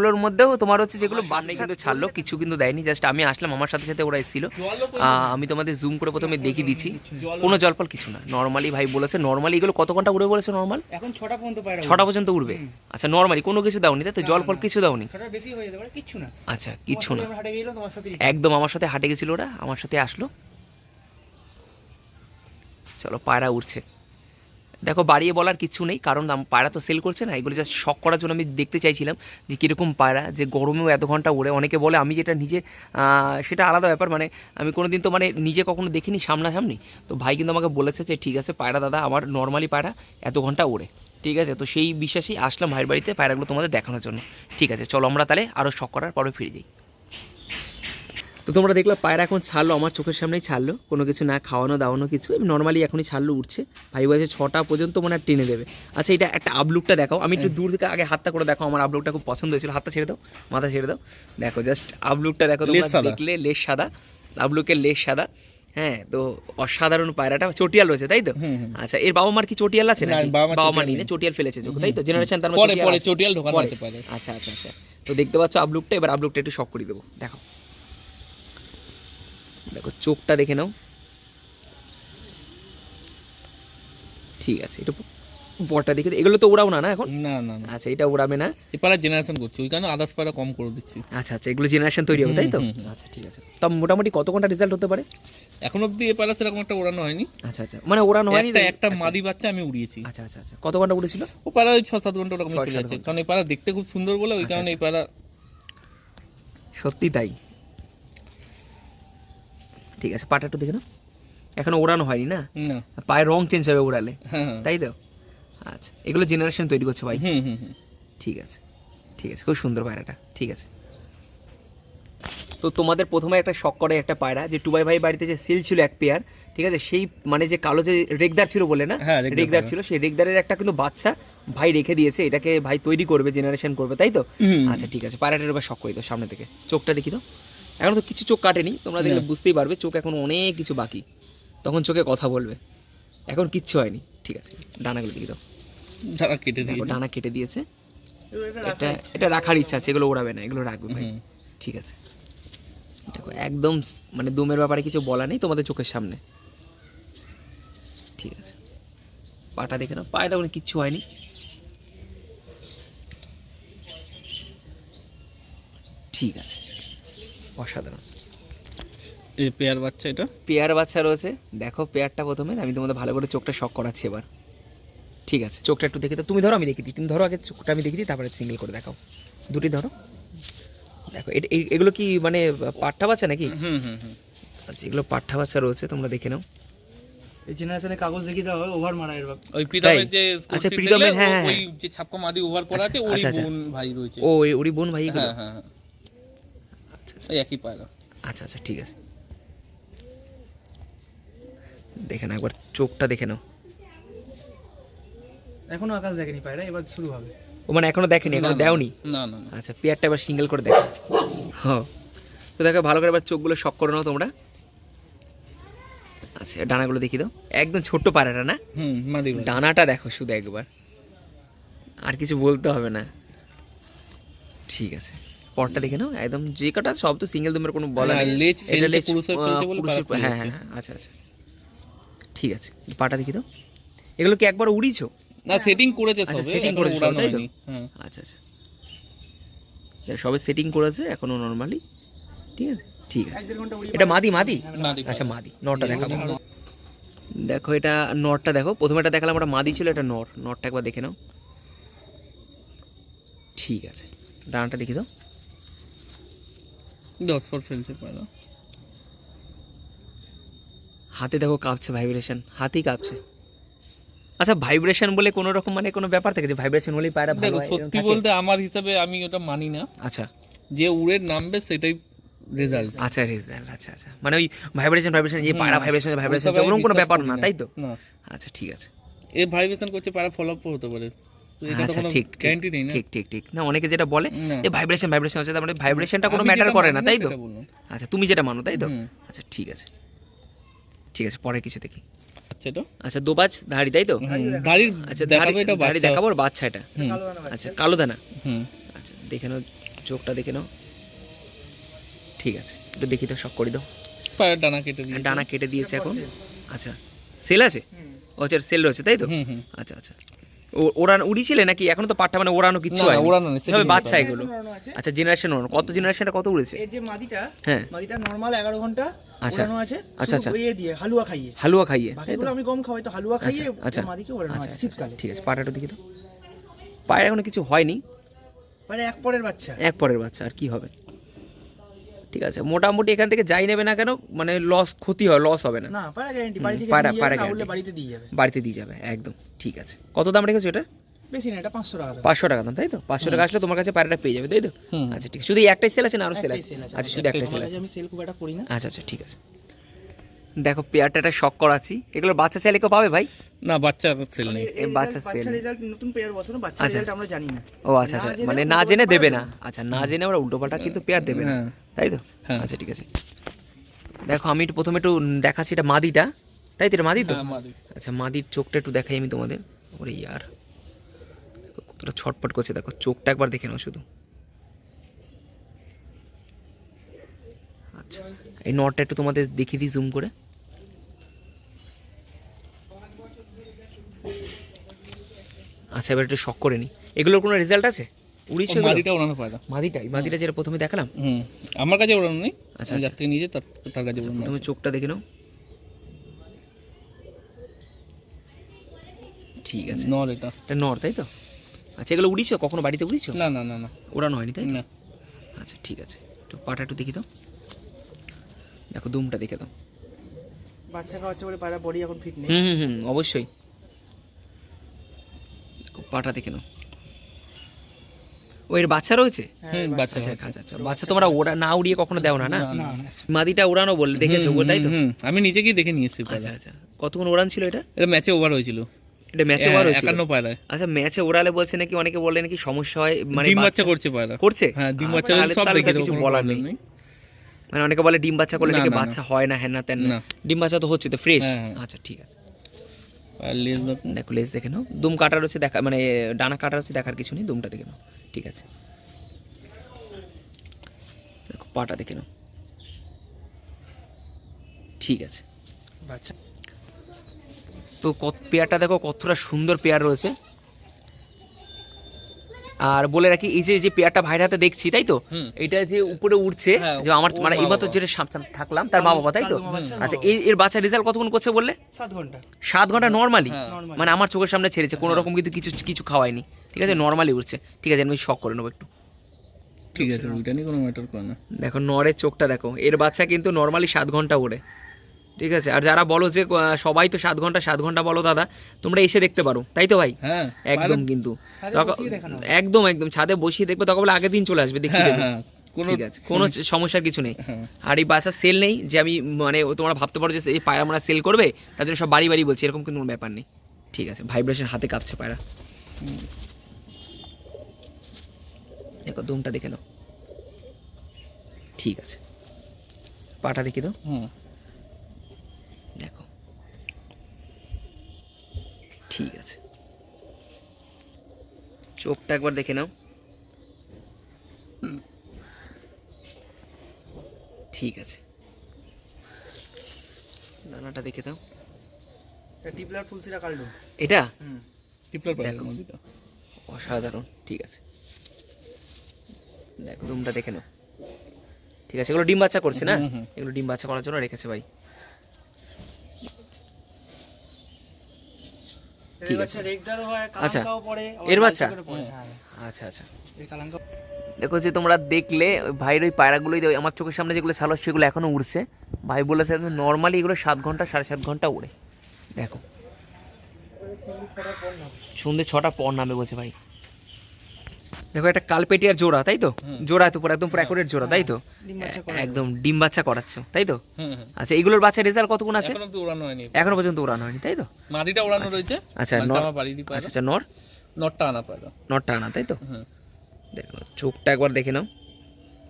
ওগুলোর মধ্যেও তোমার হচ্ছে যেগুলো বান্নে কিন্তু ছাড়লো কিছু কিন্তু দেয়নি জাস্ট আমি আসলাম আমার সাথে সাথে ওরা এসেছিল। আমি তোমাদের জুম করে প্রথমে দেখিয়ে দিচ্ছি। কোনো জলফল কিছু না। নর্মালি ভাই বলেছে নর্মালি এগুলো কত ঘণ্টা উড়ে বলেছে নর্মাল এখন ছটা পর্যন্ত পায়রা ছটা পর্যন্ত উড়বে। আচ্ছা নর্মালি কোনো কিছু দাওনি তাই তো? জল ফল কিছু দাওনি? বেশি হয়ে পারে না। আচ্ছা কিচ্ছু না। একদম আমার সাথে হাটে গেছিল ওরা আমার সাথে আসলো। চলো পায়রা উঠছে দেখো, বাড়িয়ে বলার কিছু নেই, কারণ পায়রা তো সেল করছে না, এগুলো জাস্ট শখ করার জন্য আমি দেখতে চাইছিলাম যে কীরকম পায়রা, যে গরমেও এত ঘণ্টা উড়ে অনেকে বলে আমি যেটা নিজে সেটা আলাদা ব্যাপার মানে আমি কোনো দিন তো মানে নিজে কখনো দেখিনি সামনাসামনি। তো ভাই কিন্তু আমাকে বলেছে যে, ঠিক আছে পায়রা দাদা, আমার নর্মালি পায়রা এত ঘণ্টা উড়ে ঠিক আছে? তো সেই বিশ্বাসেই আসলাম ভাইয়ের বাড়িতে পায়রাগুলো তোমাদের দেখানোর জন্য। ঠিক আছে, চলো আমরা তাহলে আরও শখ করার পরে ফিরে যাই। তো তোমরা দেখলে পায়রা এখন ছাড়লো আমার চোখের সামনেই ছাড়লো। কোনো কিছু না খাওয়ানো দাওয়ানো কিছু। নর্মালি এখনই ছাড়লো উঠছে। ভাই বলছে ছটা পর্যন্ত মনে হয় টেনে দেবে। আচ্ছা এটা একটা আপলুকটা দেখাও। আমি একটু দূর থেকে আগে হাতটা করে দেখো আমার আপলুকটা খুব পছন্দ হয়েছিল। হাতটা ছেড়ে দাও মাথা ছেড়ে দাও। দেখো জাস্ট আপলুকটা দেখো তোমরা। দেখলে লেস সাদা। আপলুকের লেস সাদা। হ্যাঁ তো অসাধারণ পায়রাটা। চটিয়াল রয়েছে তাই তো। আচ্ছা এর বাবা মার কি চটিয়াল আছে না, বাবা মার মা নিয়ে চটিয়াল ফেলেছে তাই তো? জেনারেশন তার পরে পরে চটিয়াল ঢোকানো আছে আচ্ছা আচ্ছা আচ্ছা। তো দেখতে পাচ্ছ আপলুকটা এবার আপলুকটা একটু শখ করে দেবো। দেখো। দেখো চোখটা দেখে নাও। ঠিক আছে একটু বরটা দেখে এগুলো তো ওড়াও না না এখন? না না আচ্ছা এটা ওড়াবে না। এই পাড়া জেনারেশন করছি ওই কারণে আদার্স পাড়া কম করে দিচ্ছি। আচ্ছা আচ্ছা এগুলো জেনারেশন তৈরি হবে তাই তো? আচ্ছা ঠিক আছে। তো মোটামুটি কত ঘণ্টা রেজাল্ট হতে পারে? এখন অবধি এ পাড়া সেরকম একটা ওড়ানো হয়নি। আচ্ছা আচ্ছা মানে ওড়ানো হয়নি একটা একটা মাদি বাচ্চা আমি উড়িয়েছি। আচ্ছা আচ্ছা আচ্ছা কত ঘণ্টা উড়েছিল? ও পাড়া ওই ছ সাত ঘণ্টা ওরকম চলে যাচ্ছে কারণ এই পাড়া দেখতে খুব সুন্দর বলে ওই আচ্ছা, কারণে এই পাড়া সত্যি তাই। ঠিক আছে পাটা একটু দেখে নাও। এখনও ওড়ানো হয়নি না? না। পায়ের রং চেঞ্জ হবে ওড়ালে। হ্যাঁ হ্যাঁ। তাই তো? আচ্ছা এগুলো জেনারেশন তৈরি করছে ভাই। ঠিক আছে ঠিক আছে খুব সুন্দর পায়রাটা ঠিক আছে। তো তোমাদের প্রথমে একটা শখ করে একটা পায়রা যে টুবাই ভাই বাড়িতে যে সিল ছিল এক পেয়ার ঠিক আছে সেই মানে যে কালো যে রেগদার ছিল বলে না? হ্যাঁ, রেগদার ছিল সেই রেগদারের একটা কিন্তু বাচ্চা ভাই রেখে দিয়েছে এটাকে ভাই তৈরি করবে জেনারেশন করবে তাই তো? আচ্ছা ঠিক আছে পায়রাটার এবার শখ করে দাও সামনে থেকে। চোখটা দেখি তো। এখন তো কিছু চোখ কাটেনি তোমরা দেখলে বুঝতেই পারবে চোখ এখন অনেক কিছু বাকি। তখন চোখে কথা বলবে। এখন কিচ্ছু হয়নি ঠিক আছে ডানাগুলো দেখি দাও। ডানা কেটে দিয়েছি। ডানা কেটে দিয়েছে। এটা এটা রাখার ইচ্ছা আছে এগুলো ওড়াবে না এগুলো রাখবে ভাই। ঠিক আছে। দেখো একদম মানে দুমের ব্যাপারে কিছু বলা নেই তোমাদের চোখের সামনে। ঠিক আছে। পাটা দেখে নাও। পায়ে তখন কিচ্ছু হয়নি। ঠিক আছে। অসাধারণ। এই পেয়ার বাচ্চা এটা? পেয়ার বাচ্চা রয়েছে। দেখো পেয়ারটা প্রথমে আমি তোমাদের ভালো করে চোখটা শক করাচ্ছি এবার। ঠিক আছে চোখটা একটু দেখে দাও। তুমি ধরো আমি দেখি দিই। তুমি ধরো আগে চোখটা আমি দেখি দিই তারপরে সিঙ্গেল করে দেখাও। দুটি ধরো। দেখো এটা এগুলো কি মানে পাঠা বাচ্চা নাকি? হুম হুম হুম আচ্ছা এগুলো পাঠা বাচ্চা রয়েছে তোমরা দেখে নাও। এই জেনারেশনে কাগজ দেখিয়ে দেওয়া হয় ওভার মারা এর বাপ। ওই প্রীতমের যে আচ্ছা, প্রীতমের, হ্যাঁ, ও- হ্যাঁ, ওই যে ছাপকা মাদি ওভার করা আছে ওরই আচ্ছা, আচ্ছা। বোন ভাই রয়েছে। ও এই ওরি বোন ভাই হ্যাঁ হ্যাঁ হ্যাঁ। আচ্ছা আচ্ছা ওই একই পায়রা। আচ্ছা আচ্ছা ঠিক আছে। দেখে নাও একবার চোখটা দেখে নাও। এখনও আকাশ দেখেনি পায়রা এবার শুরু হবে। ও মানে এখনও দেখেনি এখনও দেওনি? না না আচ্ছা পেয়ারটা এবার সিঙ্গেল করে দেখো। হ্যাঁ। তো দেখো ভালো করে এবার চোখগুলো শক করে নাও তোমরা। আচ্ছা ডানাগুলো দেখি দাও। একদম ছোট্ট পায়রাটা না? হুম ডানাটা দেখো শুধু একবার। আর কিছু বলতে হবে না। ঠিক আছে। পরটা দেখে নাও একদম যে কটা সব তো সিঙ্গেল দুমের কোনো বলা হ্যাঁ, নেই। লেজ এটা ফেলছে, লেজ, পুরুষ হয়ে হ্যাঁ হ্যাঁ আচ্ছা আচ্ছা। ঠিক আছে পাটা দেখি দাও। এগুলো কি একবার উড়িয়েছো? না সেটিং করেছে আচ্ছা, সবে করেছে সব, ওড়ানো তাই তো? হ্যাঁ। আচ্ছা আচ্ছা। সবে সেটিং করেছে এখনও নর্মালি ঠিক আছে? ঠিক আছে। এটা মাদি মাদি? মাদি আচ্ছা মাদি নরটা দেখাবো। দেখো এটা নরটা দেখো প্রথমে এটা দেখালাম ওটা মাদি ছিল এটা নর নরটা একবার দেখে নাও। ঠিক আছে ডানাটা দেখি দাও। দশ ফুট ফেলছে পায়রা হাতে দেখো কাঁপছে ভাইব্রেশন হাতেই কাঁপছে। আচ্ছা ভাইব্রেশন বলে কোনো রকম মানে কোনো ব্যাপার থাকে? যে ভাইব্রেশন হলেই পায়রা ভালো সত্যি বলতে আমার হিসাবে আমি ওটা মানি না। আচ্ছা। যে উড়ে নামবে সেটাই রেজাল্ট আচ্ছা রেজাল্ট আচ্ছা আচ্ছা। মানে ওই ভাইব্রেশন ভাইব্রেশন যে পায়রা ভাইব্রেশন ভাইব্রেশন ওরকম কোনো ব্যাপার না তাই তো? না। আচ্ছা ঠিক আছে। এ ভাইব্রেশন করছে পায়রা ফলো আপ হতে পারে। আচ্ছা ঠিক ঠিক, ঠিক ঠিক না অনেকে যেটা বলে যে ভাইব্রেশন ভাইব্রেশন হচ্ছে তার মানে ভাইব্রেশনটা কোনো ম্যাটার করে না তাই তো? আচ্ছা তুমি যেটা মানো তাই তো? আচ্ছা ঠিক আছে। ঠিক আছে পরে কিছু দেখি। আচ্ছা এটা? আচ্ছা দোবাজ ধাড়ি তাই তো? আচ্ছা ধাড়ি এটা ধাড়ি বাচ্চা। দেখাবো আর বাচ্চা এটা। হুম, আচ্ছা কালো দানা। হুম। আচ্ছা দেখে নাও চোখটা দেখে নাও। ঠিক আছে একটু দেখি তো শখ করে দাও পায়ের ডানা কেটে দিয়ে ডানা কেটে দিয়েছে এখন। আচ্ছা সেল আছে? ও আচ্ছা সেল রয়েছে তাই তো? আচ্ছা আচ্ছা। ওড়ানো উড়িছিলে নাকি? এখন তো পাটটা মানে ওড়ানো কিচ্ছু না, হয় ওড়ানো নেই, setting বাচ্চা এগুলো। আচ্ছা জেনারেশন ওড়ানো। কত জেনারেশনটা কত উড়েছে? এর যে মাদিটা হ্যাঁ। মাদিটা নর্মাল এগারো ঘণ্টা আচ্ছা। আছে আচ্ছা, আচ্ছা। ইয়ে দিয়ে হালুয়া খাইয়ে। হালুয়া খাইয়ে? বাকিগুলো আমি কম খাওয়াই তো হালুয়া খাইয়ে আচ্ছা। মাদিকে ওড়ানো আচ্ছা আছে আচ্ছা, শীতকালে। ঠিক আছে পাটাটা দেখি তো। পায়ের এখনও কিছু হয়নি? মানে এক পরের বাচ্চা। এক পরের বাচ্চা আর কি হবে? ঠিক আছে মোটামুটি এখান থেকে যাই নেবে না কেন মানে লস ক্ষতি হয় লস হবে না। উঠলে guarantee। বাড়িতে দিয়ে যাবে। বাড়িতে দিয়ে যাবে একদম ঠিক আছে। কত দাম রেখেছো এটা? বেশি না এটা পাঁচশো টাকা দাম। পাঁচশো টাকা দাম তাই তো? পাঁচশো টাকা আসলে তোমার কাছে পায়রাটা পেয়ে যাবে তাই তো? আচ্ছা ঠিক শুধু একটাই সেল আছে না আরও সেল আছে? আচ্ছা শুধু একটাই সেল আছে। আমি সেল খুব একটা করি না। আচ্ছা আচ্ছা ঠিক আছে। দেখো পেয়ারটা একটা শখ করাচ্ছি এগুলো বাচ্চা চাইলে কেউ পাবে ভাই? না বাচ্চা সেল নেই। বাচ্চা রেজাল্ট নতুন পেয়ার বছর বাচ্চা আচ্ছা। রেজাল্ট আমরা জানি না। ও আচ্ছা আচ্ছা মানে না জেনে দেবে না। আচ্ছা না জেনে আমরা উল্টো পাল্টা কিন্তু পেয়ার দেবে না। হ্যাঁ। তাই তো? হ্যাঁ। আচ্ছা ঠিক আছে। দেখো আমি একটু প্রথমে একটু দেখাচ্ছি এটা মাদিটা। তাই তো এটা মাদি তো? হ্যাঁ, আচ্ছা মাদির চোখটা একটু দেখাই আমি তোমাদের। ওরে ইয়ার। কতটা ছটপট করছে। দেখো চোখটা একবার দেখে নাও শুধু। আচ্ছা এই নটটা একটু তোমাদের দেখিয়ে দিই জুম করে। আচ্ছা এবার একটু শখ করে নি। এগুলোর কোনো রেজাল্ট আছে? উড়িষ্যা মাদিটা ওড়ানো পায়রা মাদিটাই মাদিটা যেটা প্রথমে দেখালাম? হুম আমার কাছে ওড়ানো নেই আচ্ছা, আমি যার থেকে নিয়ে তার তার কাছে ওড়ানো তুমি চোখটা দেখে নাও। ঠিক আছে। নর এটা। এটা নর তাই তো? আচ্ছা এগুলো উড়িয়েছো কখনো বাড়িতে উড়িয়েছো না না না না। ওড়ানো হয়নি তাই না। আচ্ছা ঠিক আছে। একটু পাটা একটু দেখি দাও। দেখো দুমটা দেখে দাও। বাচ্চা খাওয়াচ্ছে বলে পায়রা বডি এখন ফিট নেই। হুম হুম অবশ্যই। দেখো পাটা দেখে নাও। ও এর বাচ্চা রয়েছে? বাচ্চা আচ্ছা আচ্ছা আচ্ছা। বাচ্চা তোমরা ওড়া না উড়িয়ে কখনো দেও না? না মাদিটা উড়ানো বললে দেখেছ তো? আমি নিজে গিয়ে দেখে নিয়ে আচ্ছা আচ্ছা। কতক্ষণ ওড়ান ছিল এটা? এটা ম্যাচে ওভার হয়েছিল। এটা ম্যাচে ওভার হয়েছিল? একান্ন পায়রায়। আচ্ছা ম্যাচে ওড়ালে বলছে নাকি অনেকে বলে নাকি সমস্যা হয় মানে ডিম বাচ্চা বাচ্চা করছে পায়রা। করছে? হ্যাঁ ডিম বাচ্চা সব দেখে কিছু বলার নেই। মানে অনেকে বলে ডিম বাচ্চা করলে নাকি। বাচ্চা হয় না হ্যাঁ না তেন না। না। ডিম বাচ্চা তো হচ্ছে তো ফ্রেশ হ্যাঁ, হ্যাঁ। আচ্ছা ঠিক আছে। আর লেজ দেখো লেজ দেখে নাও। দুম কাটা রয়েছে দেখা মানে ডানা কাটা রয়েছে দেখার কিছু নেই দুমটা দেখে নাও। ঠিক আছে। দেখো পাটা দেখে নাও। ঠিক আছে। তো কত পেয়ারটা দেখো কতটা সুন্দর পেয়ার রয়েছে। আর বলে রাখি এই যে যে পেয়ারটা ভাইয়ের হাতে দেখছি তাই তো? এটা যে উপরে উঠছে হ্যাঁ, যে আমার মানে এইমাত্র যেটা থাকলাম তার মা বাবা তাই তো? আচ্ছা। এর এর বাচ্চা রেজাল্ট কতক্ষণ করছে বললে সাত ঘণ্টা। সাত ঘণ্টা নর্মালি হ্যাঁ। মানে আমার চোখের সামনে ছেড়েছে কোনো রকম কিন্তু কিছু কিছু খাওয়ায়নি। ঠিক আছে নর্মালি উঠছে ঠিক আছে আমি শখ করে নেব একটু। ঠিক আছে ওইটা নিয়ে কোনো ম্যাটার করে না। দেখো নরের চোখটা দেখো। এর বাচ্চা কিন্তু নর্মালি সাত ঘণ্টা ওড়ে। ঠিক আছে আর যারা বলো যে সবাই তো সাত ঘণ্টা সাত ঘণ্টা বলো দাদা তোমরা এসে দেখতে পারো। তাই তো ভাই? হ্যাঁ একদম কিন্তু। একদম একদম ছাদে বসিয়ে দেখবে তখন বলে আগের দিন চলে আসবে দেখিয়ে হ্যাঁ দেবে। হ্যাঁ কোনো ঠিক আছে কোনো সমস্যার কিছু নেই। আর এই বাচ্চার সেল নেই যে আমি মানে ও তোমরা ভাবতে পারো যে এই পায়রা আমরা সেল করবে তার জন্য সব বাড়ি বাড়ি বলছি এরকম কিন্তু কোনো ব্যাপার নেই। ঠিক আছে ভাইব্রেশন হাতে কাঁপছে পায়রা। দেখো দুমটা দেখে নাও। ঠিক আছে। পাটা দেখি দাও। হুম। দেখো। ঠিক আছে। চোখটা একবার দেখে নাও। ঠিক আছে। দানাটা দেখে দাও। এটা টিপলার ফুলসিরা কালডো। এটা? হুম। টিপলার অসাধারণ। ঠিক আছে। দেখো রুমটা দেখে নাও ঠিক আছে এগুলো ডিম বাচ্চা করছে না। এগুলো ডিম বাচ্চা করার জন্য রেখেছে ভাই। ঠিক আছে। হয় আচ্ছা। এর বাচ্চা? আচ্ছা আচ্ছা। দেখো যে তোমরা দেখলে ওই ভাইয়ের ওই পায়রাগুলোই আমার চোখের সামনে যেগুলো ছালো সেগুলো এখনও উড়ছে। ভাই বলেছে নর্মালি এগুলো সাত ঘণ্টা সাড়ে সাত ঘণ্টা উড়ে। দেখো। সন্ধ্যে ছটা পর নামে বলছে ভাই। দেখো একটা কালপেটিয়ার জোড়া তাই তো? জোড়া তো পুরো একদম পুরো অ্যাকুরেট জোড়া তাই তো? ডিম একদম ডিম বাচ্চা করাচ্ছ তাই তো? আচ্ছা এগুলোর বাচ্চা রেজাল্ট কতক্ষণ আছে? এখনও পর্যন্ত উড়ানো হয়নি তাই তো? মাদিটা রয়েছে আচ্ছা বাড়িরই পায়রা আচ্ছা আচ্ছা নর? নটটা আনা পায়রা নরটা আনা তাই তো? দেখো চোখটা একবার দেখে নাও।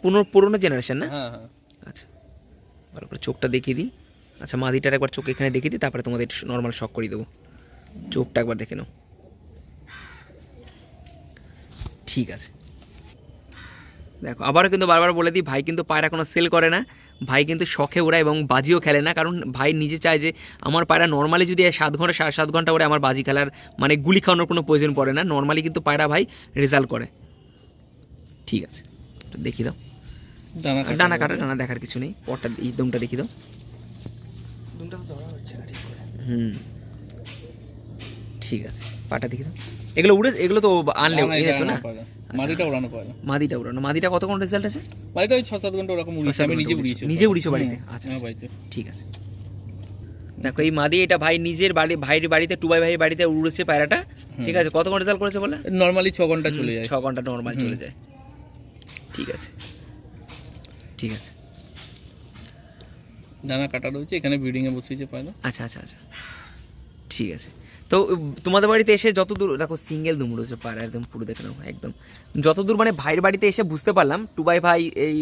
পুরনো পুরনো জেনারেশন না? হ্যাঁ হ্যাঁ। আচ্ছা ভালো করে চোখটা দেখিয়ে দিই। আচ্ছা মাদিটার একবার চোখ এখানে দেখিয়ে দিই তারপরে তোমাদের নর্মাল শক করিয়ে দেবো। চোখটা একবার দেখে নাও। ঠিক আছে। দেখো আবারও কিন্তু বারবার বলে দিই ভাই কিন্তু পায়রা কোনো সেল করে না। ভাই কিন্তু শখে ওড়ায় এবং বাজিও খেলে না কারণ ভাই নিজে চায় যে আমার পায়রা নর্মালি যদি সাত ঘণ্টা সাড়ে সাত ঘণ্টা ওড়ে আমার বাজি খেলার মানে গুলি খাওয়ানোর কোনো প্রয়োজন পড়ে না। নর্মালি কিন্তু পায়রা ভাই রেজাল্ট করে। ঠিক আছে দেখি দাও। ডানা কাটা। ডানা কাটা ডানা দেখার কিছু নেই। পরটা এই দমটা দেখি দাও। দুমটা তো ধরা হচ্ছে না ঠিক করে। হুম। ঠিক আছে পাটা দেখি দাও। এগুলো উড়ে এগুলো তো আনলে এনেছো না ডানা পায়রা। মাটিটা ওড়ানো পায়রা মাদিটা উড়ানো মাদিটা কত কোন রেজাল্ট আছে? মাদিটা ওই ছ সাত ঘণ্টা ওরকম উড়িয়েছে। আমি নিজে উড়িয়েছি। নিজে উড়িয়েছো বাড়িতে? আচ্ছা, আমার আচ্ছা। বাড়িতে। ঠিক আছে। দেখো এই মাদি এটা ভাই নিজের বাড়ি ভাইয়ের বাড়িতে টুবাই ভাইয়ের বাড়িতে উড়েছে পায়রাটা। ঠিক আছে কত ঘণ্টা রেজাল্ট করেছে বলে? নর্মালি ছ ঘণ্টা চলে যায়। ছ ঘণ্টা নর্মাল চলে যায়। ঠিক আছে। ঠিক আছে। দানা কাটা রয়েছে এখানে ব্রিডিং এ বসিয়েছে পায়রা। আচ্ছা আচ্ছা আচ্ছা। ঠিক আছে। তো তোমাদের বাড়িতে এসে যত দূর দেখো সিঙ্গেল দুম রয়েছে পাড়া একদম পুরো দেখে নাও একদম। যত দূর মানে ভাইয়ের বাড়িতে এসে বুঝতে পারলাম টুবাই ভাই এই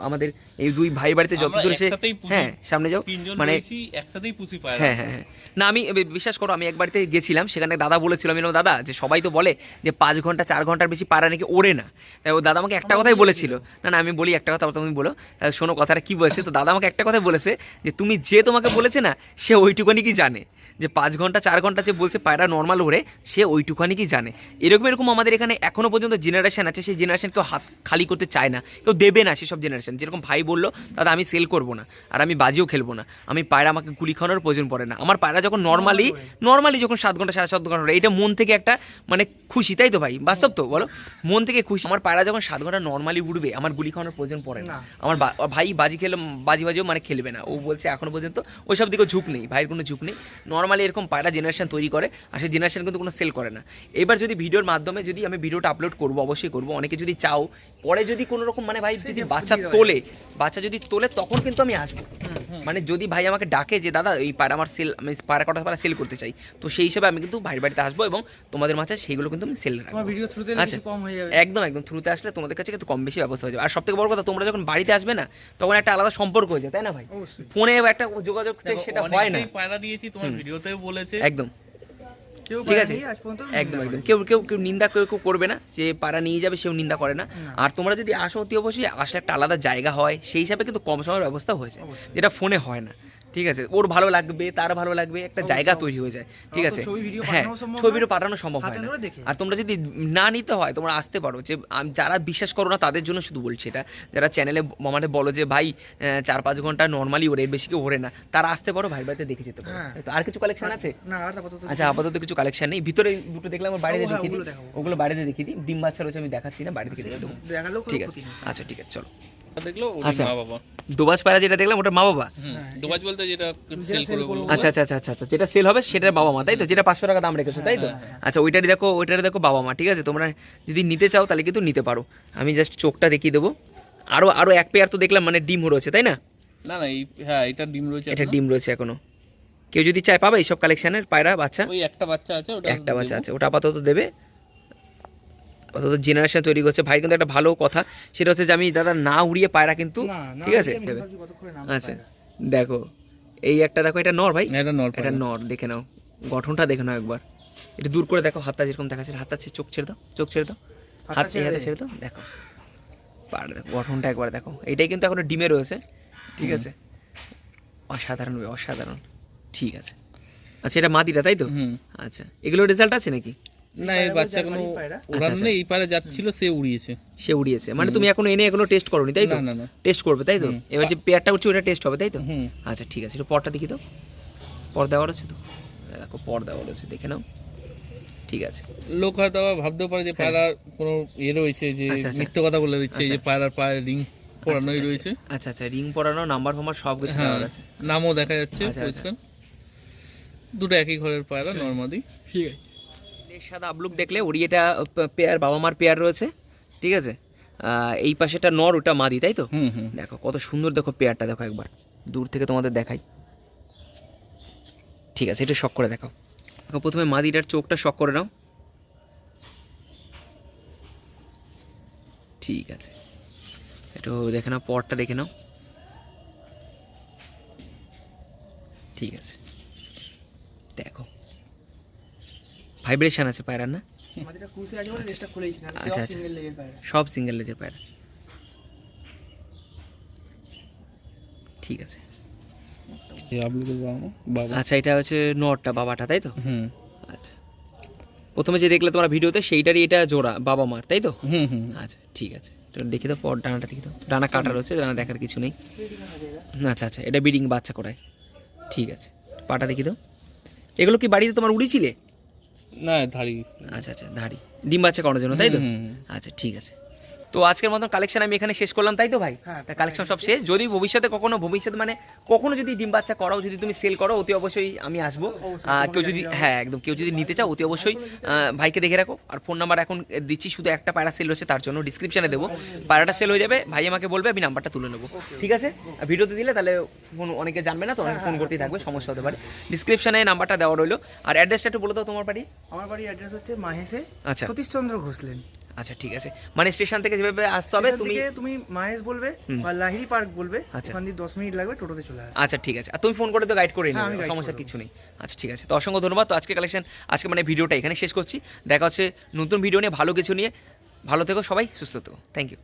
আমাদের এই দুই ভাইয়ের বাড়িতে যত দূর এসে হ্যাঁ সামনে যাও মানে একসাথেই পুষি পায়রা হ্যাঁ হ্যাঁ হ্যাঁ। না আমি বিশ্বাস করো আমি এক বাড়িতে গেছিলাম সেখানে দাদা বলেছিল আমি দাদা যে সবাই তো বলে যে পাঁচ ঘণ্টা চার ঘণ্টার বেশি পাড়া নাকি ওড়ে না। তাই ও দাদা আমাকে একটা কথাই বলেছিল। না না আমি বলি একটা কথা তুমি বলো। শোনো কথাটা কি বলেছে? তো দাদা আমাকে একটা কথাই বলেছে যে তুমি যে তোমাকে বলেছে না সে ওইটুকুনি কি জানে? যে পাঁচ ঘণ্টা চার ঘণ্টা যে বলছে পায়রা নর্মাল ওড়ে সে ওইটুখানি কি জানে? এরকম এরকম আমাদের এখানে এখনও পর্যন্ত জেনারেশন আছে সেই জেনারেশন কেউ হাত খালি করতে চায় না কেউ দেবে না সেসব জেনারেশন যেরকম ভাই বলল দাদা আমি সেল করব না আর আমি বাজিও খেলব না। আমি পায়রা আমাকে গুলি খাওয়ানোর প্রয়োজন পড়ে না। আমার পায়রা যখন নর্মালি নর্মালি যখন সাত ঘণ্টা সাড়ে সাত ঘণ্টা এটা মন থেকে একটা মানে খুশি তাই তো ভাই? বাস্তব তো বলো? মন থেকে খুশি। আমার পায়রা যখন সাত ঘণ্টা নর্মালি উঠবে আমার গুলি খাওয়ানোর প্রয়োজন পড়ে না। আমার ভাই বাজি খেলে বাজি বাজিও মানে খেলবে না। ও বলছে এখনও পর্যন্ত ওইসব দিকেও ঝুঁক নেই ভাইয়ের কোনো ঝুঁক নেই। নর্মালি এরকম পায়রা জেনারেশন তৈরি করে আর সেই জেনারেশন কিন্তু কোনো সেল করে না। এবার যদি ভিডিওর মাধ্যমে যদি আমি ভিডিওটা আপলোড করব অবশ্যই করব। অনেকে যদি চাও পরে যদি কোনো রকম মানে ভাই যদি বাচ্চা তোলে বাচ্চা যদি তোলে তখন কিন্তু আমি আসব। মানে যদি ভাই আমাকে ডাকে যে দাদা এই পায়রা আমার সেল আমি পায়রা কটা পায়রা সেল করতে চাই। তো সেই হিসাবে আমি কিন্তু ভাইয়ের বাড়িতে আসব এবং তোমাদের মাঝে সেইগুলো কিন্তু আমি সেল রাখব। ভিডিও থ্রুতে আচ্ছা। কিছু কম হয়ে যাবে। একদম একদম। থ্রুতে আসলে তোমাদের কাছে কিন্তু কম বেশি ব্যবস্থা হয়ে যাবে। আর সব থেকে বড় কথা তোমরা যখন বাড়িতে আসবে না তখন একটা আলাদা সম্পর্ক হয়ে যায় তাই না ভাই? ফোনে একটা যোগাযোগ সেটা হয় না। পায়রা দিয়েছি তোমার ভিডিওতেও বলেছে। একদম। ঠিক আছে। একদম একদম। কেউ কেউ কেউ নিন্দা কেউ কেউ করবে না। যে পাড়া নিয়ে যাবে সেও নিন্দা করে না। আর তোমরা যদি আসো অতি অবশ্যই আসলে একটা আলাদা জায়গা হয় সেই হিসাবে কিন্তু কম সময়ের ব্যবস্থা হয়েছে। যেটা ফোনে হয় না। ঠিক আছে? ওর ভালো লাগবে তার ভালো লাগবে একটা জায়গা তৈরি হয়ে যায়। ঠিক আছে? হ্যাঁ ছবি। ভিডিও পাঠানো সম্ভব হয়। আর তোমরা যদি না নিতে হয় তোমরা আসতে পারো যে যারা বিশ্বাস করো না তাদের জন্য শুধু বলছি এটা। যারা চ্যানেলে আমাদের বলো যে ভাই চার পাঁচ ঘণ্টা নর্মালি ওরে বেশি কেউ ওরে না। তারা আসতে পারো ভাই বাড়িতে দেখে যেতে পারো। হ্যাঁ। তো? আর কিছু কালেকশন আছে? আচ্ছা আপাতত কিছু কালেকশন নেই। ভিতরে দুটো দেখলাম আমার বাইরে ও, হ্যাঁ, দেখিয়ে ওগুলো দিই। ওগুলো বাইরে দেখিয়ে দিই। ডিম বাচ্চা রয়েছে আমি দেখাচ্ছি না বাইরে থেকে দেখে দেবো। ঠিক আছে। আচ্ছা ঠিক আছে চলো। দেখল আচ্ছা। মা বাবা দুবাজ পায়রা যেটা দেখলাম ওটা মা বাবা হুম বলতে যেটা সেল sell করে করব। বলব আচ্ছা আচ্ছা আচ্ছা আচ্ছা আচ্ছা। যেটা সেল হবে সেটার বাবা মা তাই তো? যেটা পাঁচশো টাকা দাম রেখেছো তাই তো? আচ্ছা ওইটারই দেখো ওইটারই দেখো বাবা মা ঠিক আছে? তোমরা যদি নিতে চাও তাহলে কিন্তু নিতে পারো। আমি জাস্ট চোখটা দেখিয়ে দেবো। আরও আরও এক পেয়ার তো দেখলাম মানে ডিম রয়েছে তাই না? না না এই হ্যাঁ এটা ডিম রয়েছে এটা এখনও। ডিম রয়েছে এখনও। কেউ যদি চায় পাবে এইসব কালেকশনের পায়রা বাচ্চা? ওই একটা বাচ্চা আছে ওটা একটা বাচ্চা আছে ওটা আপাতত দেবে। আপাতত জেনারেশন তৈরি করছে। ভাই কিন্তু একটা ভালো কথা সেটা হচ্ছে যে আমি দাদা না উড়িয়ে পায়রা কিন্তু ঠিক আছে? আচ্ছা দেখো এই একটা দেখো এটা নর ভাই। এটা নর এটা নর দেখে নাও গঠনটা দেখে নাও একবার। এটা দূর করে দেখো হাতটা যেরকম দেখাচ্ছে হাতটা ছে- চোখ ছেড়ে দাও চোখ ছেড়ে দাও। হাত এই হাতে ছেড়ে দাও দেখো। পাড়া দেখো গঠনটা একবার দেখো। এটাই কিন্তু এখনও ডিমে রয়েছে ঠিক আছে? অসাধারণ ভাই, অসাধারণ। ঠিক আছে। আচ্ছা এটা মাদিটা তাই তো? হুম। আচ্ছা এগুলো রেজাল্ট আছে নাকি? না এই বাচ্চা কোনো পায়রা। ওড়ান আচ্ছা, নেই এই পারে যাচ্ছিল সে উড়িয়েছে। সে উড়িয়েছে। মানে তুমি এখনও এনে এগুলো টেস্ট করোনি তাই তো? না না টেস্ট করবে তাই তো? এবার যে পেয়ারটা উঠছে ওটা টেস্ট হবে তাই তো? হুম। আচ্ছা ঠিক আছে একটু পরটা দেখি তো। পর দেওয়ার আছে তো? দেখো পর দেওয়ার আছে দেখে নাও। ঠিক আছে। লোক হয়তো আবার ভাবতেও পারে যে পায়রা কোনো ইয়ে রয়েছে যে হ্যাঁ। আচ্ছা, আচ্ছা। মিথ্যে কথা বলে দিচ্ছে যে পায়রার পায়ে রিং পরানোই রয়েছে। আচ্ছা আচ্ছা রিং পরানো নাম্বার ফাম্বার সব কিছু হ্যাঁ আছে। নামও দেখা যাচ্ছে আচ্ছা, পরিষ্কার। দুটো একই ঘরের পায়রা নর্মাদি। ঠিক আছে। এর সাদা আবলুক দেখলে ওরই এটা পেয়ার বাবা মার পেয়ার রয়েছে ঠিক আছে? এই পাশেটা নর ওটা মাদি তাই তো? দেখো কত সুন্দর দেখো পেয়ারটা দেখো একবার। দূর থেকে তোমাদের দেখাই। ঠিক আছে এটা শক করে দেখাও। দেখো প্রথমে মাদিটার চোখটা শক করে নাও। ঠিক আছে। একটু দেখে নাও পরটা দেখে নাও। ঠিক আছে। ভাইব্রেশন আছে পায়রার না? আচ্ছা আচ্ছা। সব সিঙ্গেল লেজের পায়রা। ঠিক আছে। আচ্ছা এটা হচ্ছে নটটা বাবাটা তাই তো? হুম। আচ্ছা। প্রথমে যে দেখলে তোমার ভিডিওতে সেইটারই এটা জোড়া বাবা মার তাই তো? হুম হুম। আচ্ছা ঠিক আছে। দেখি তো পর ডানাটা দেখি তো ডানা কাটা রয়েছে ডানা দেখার কিছু নেই। আচ্ছা আচ্ছা এটা বিডিং বাচ্চা করায়। ঠিক আছে পাটা দেখি তো এগুলো কি বাড়িতে তোমার উড়িছিলে? না ধাড়ি। আচ্ছা আচ্ছা ধাড়ি। ডিম বাচ্চা করানোর জন্য তাই তো। আচ্ছা ঠিক আছে। তো আজকের মতন কালেকশন আমি এখানে শেষ করলাম তাই তো ভাই? হ্যাঁ, কালেকশন সব শেষ? যদি ভবিষ্যতে কখনো ভবিষ্যতে মানে কখনো যদি ডিম বাচ্চা করাও যদি তুমি সেল করো অতি অবশ্যই আমি আসব। কেউ যদি হ্যাঁ একদম কেউ যদি নিতে চাও অতি অবশ্যই ভাইকে দেখে রাখো। আর ফোন নাম্বার এখন দিচ্ছি শুধু একটা পায়রা সেল হচ্ছে তার জন্য ডিসক্রিপশনে দেবো। পায়রাটা সেল হয়ে যাবে ভাই আমাকে বলবে আমি নাম্বারটা তুলে নেব। ঠিক আছে? ভিডিওতে দিলে তাহলে ফোন অনেকে জানবে না তো অনেকে ফোন করতেই থাকবে সমস্যা হতে পারে। ডিসক্রিপশনে নাম্বারটা দেওয়া রইল। আর অ্যাড্রেসটা একটু বলে দাও তোমার বাড়ি? আমার বাড়ি অ্যাড্রেস হচ্ছে মাহেশে আচ্ছা। সতীশচন্দ্র ঘোষলেন আচ্ছা ঠিক আছে। মানে স্টেশন থেকে যেভাবে আসতে হবে তুমি তুমি মাহেশ বলবে বা লাহিড়ি পার্ক বলবে আচ্ছা। ওখান দিয়ে দশ মিনিট লাগবে টোটোতে চলে আসবে। আচ্ছা ঠিক আছে। আর তুমি ফোন করে তো গাইড করে হ্যাঁ, নিও সমস্যা কিছু নেই। আচ্ছা ঠিক আছে। তো অসংখ্য ধন্যবাদ। তো আজকে কালেকশন আজকে মানে ভিডিওটা এখানে শেষ করছি। দেখা হচ্ছে নতুন ভিডিও নিয়ে ভালো কিছু নিয়ে। ভালো থেকো সবাই সুস্থ থেকো। Thank you